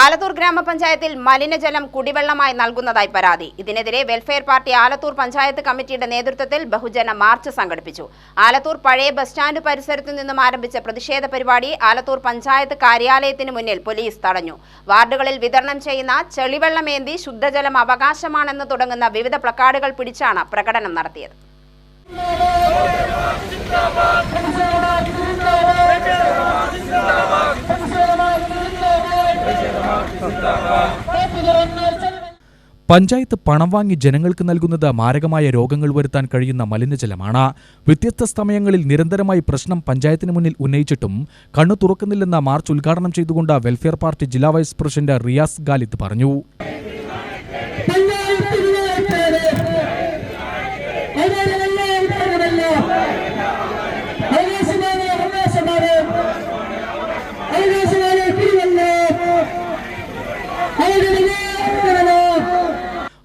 ആലത്തൂർ ഗ്രാമപഞ്ചായത്തിൽ മലിനജലം കുടിവെള്ളമായി നൽകുന്നതായി പരാതി. ഇതിനെതിരെ വെൽഫെയർ പാർട്ടി ആലത്തൂർ പഞ്ചായത്ത് കമ്മിറ്റിയുടെ നേതൃത്വത്തിൽ ബഹുജന മാർച്ച് സംഘടിപ്പിച്ചു. ആലത്തൂർ പഴയ ബസ് സ്റ്റാൻഡ് പരിസരത്തു നിന്നും ആരംഭിച്ച പ്രതിഷേധ പരിപാടി ആലത്തൂർ പഞ്ചായത്ത് കാര്യാലയത്തിന് മുന്നിൽ പോലീസ് തടഞ്ഞു. വാർഡുകളിൽ വിതരണം ചെയ്യുന്ന ചെളിവെള്ളമേന്തി ശുദ്ധജലം അവകാശമാണെന്ന് തുടങ്ങുന്ന വിവിധ പ്ലക്കാർഡുകൾ പിടിച്ചാണ് പ്രകടനം നടത്തിയത്. പഞ്ചായത്ത് പണം വാങ്ങി ജനങ്ങൾക്ക് നൽകുന്നത് മാരകമായ രോഗങ്ങൾ വരുത്താൻ കഴിയുന്ന മലിനജലമാണ്. വ്യത്യസ്ത സമയങ്ങളിൽ നിരന്തരമായി പ്രശ്നം പഞ്ചായത്തിന് മുന്നിൽ ഉന്നയിച്ചിട്ടും കണ്ണു തുറക്കുന്നില്ലെന്ന മാർച്ച് ഉദ്ഘാടനം ചെയ്തുകൊണ്ട് വെൽഫെയർ പാർട്ടി ജില്ലാ വൈസ് പ്രസിഡന്റ് റിയാസ് ഗാലിദ് പറഞ്ഞു.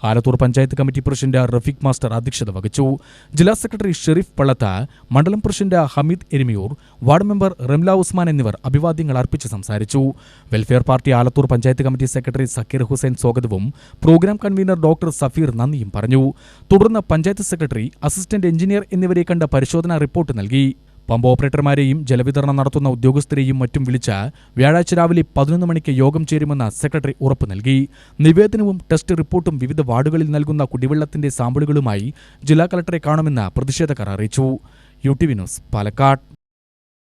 Alathur panchayat committee president Rafeeq master അധ്യക്ഷത വഹിച്ചു. ജില്ലാ സെക്രട്ടറി ഷെരീഫ് പള്ളത്ത് മണ്ഡലം president Hameed Erimayur ward member Ramla Usman എന്നിവർ അഭിവാദ്യങ്ങൾ അർപ്പിച്ച് സംസാരിച്ചു. Welfare party Alathur panchayat committee secretary Sakeer Hussain സ്വാഗതവും പ്രോഗ്രാം കൺവീനർ ഡോക്ടർ സഫീർ നന്ദിയും പറഞ്ഞു. തുടർന്ന് പഞ്ചായത്ത് സെക്രട്ടറി അസിസ്റ്റന്റ് എഞ്ചിനീയർ എന്നിവരെ കണ്ട പരിശോധനാ റിപ്പോർട്ട് നൽകി. പമ്പ് ഓപ്പറേറ്റർമാരെയും ജലവിതരണം നടത്തുന്ന ഉദ്യോഗസ്ഥരെയും മറ്റും വിളിച്ച് വ്യാഴാഴ്ച രാവിലെ പതിനൊന്ന് മണിക്ക് യോഗം ചേരുമെന്ന് സെക്രട്ടറി ഉറപ്പ് നൽകി. നിവേദനവും ടെസ്റ്റ് റിപ്പോർട്ടും വിവിധ വാർഡുകളിൽ നൽകുന്ന കുടിവെള്ളത്തിന്റെ സാമ്പിളുകളുമായി ജില്ലാ കളക്ടറെ കാണുമെന്ന് പ്രതിഷേധക്കാർ അറിയിച്ചു. U T V news Palakkad.